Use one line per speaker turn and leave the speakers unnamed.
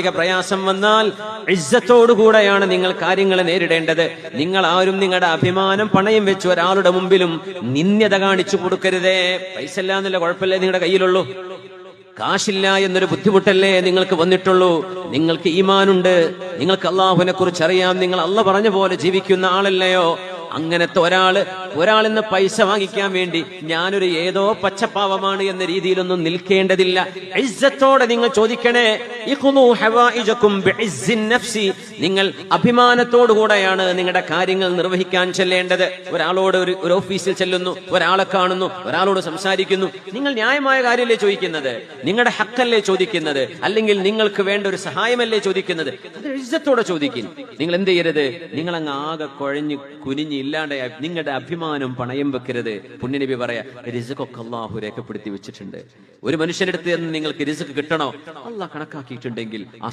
പ്രയാസം വന്നാൽ ഇജ്ജത്തോടുകൂടെയാണ് നിങ്ങൾ കാര്യങ്ങളെ നേരിടേണ്ടത്. നിങ്ങൾ ആരും നിങ്ങളുടെ അഭിമാനം പണയം വെച്ച് ഒരാളുടെ മുമ്പിലും നിന്ദ്യത കാണിച്ചു കൊടുക്കരുതേ. പൈസ ഇല്ല എന്നുള്ള കുഴപ്പമില്ലേ നിങ്ങളുടെ കയ്യിലുള്ളൂ? കാശില്ല എന്നൊരു ബുദ്ധിമുട്ടല്ലേ നിങ്ങൾക്ക് വന്നിട്ടുള്ളൂ. നിങ്ങൾക്ക് ഈമാനുണ്ട്. നിങ്ങൾക്ക് അള്ളാഹുവിനെ കുറിച്ച് അറിയാം. നിങ്ങൾ അല്ല പറഞ്ഞ പോലെ ജീവിക്കുന്ന ആളല്ലയോ? അങ്ങനത്തെ ഒരാൾ ഒരാളിൽ നിന്ന് പൈസ വാങ്ങിക്കാൻ വേണ്ടി ഞാനൊരു ഏതോ പച്ചപ്പാവമാണ് എന്ന രീതിയിലൊന്നും നിൽക്കേണ്ടതില്ല. ഐസത്തോടെ നിങ്ങൾ ചോദിക്കണേ നിങ്ങൾ അഭിമാനത്തോടുകൂടെയാണ് നിങ്ങളുടെ കാര്യങ്ങൾ നിർവഹിക്കാൻ ചെല്ലേണ്ടത്. ഒരാളോട് ഒരു ഓഫീസിൽ ചെല്ലുന്നു ഒരാളെ കാണുന്നു ഒരാളോട് സംസാരിക്കുന്നു. നിങ്ങൾ ന്യായമായ കാര്യമല്ലേ ചോദിക്കുന്നത്? നിങ്ങളുടെ ഹക്കല്ലേ ചോദിക്കുന്നത്? അല്ലെങ്കിൽ നിങ്ങൾക്ക് വേണ്ട ഒരു സഹായമല്ലേ ചോദിക്കുന്നത്? ഇജ്ജത്തോടെ ചോദിക്കും. നിങ്ങൾ എന്ത് ചെയ്യരുത്? നിങ്ങൾ അങ്ങ് ആകെ കുഴഞ്ഞു കുനിഞ്ഞ് ഇല്ലാണ്ട് നിങ്ങളുടെ അഭിമാനം പണയം വെക്കരുത്. പുണ്യനബി പറയാ അള്ളാഹു രേഖപ്പെടുത്തി വെച്ചിട്ടുണ്ട്. ഒരു മനുഷ്യന്റെ അടുത്ത് നിന്ന് നിങ്ങൾക്ക് റിസുക്ക് കിട്ടണോ? അള്ളാഹ് കണക്കാക്കിയിട്ടുണ്ടെങ്കിൽ ആ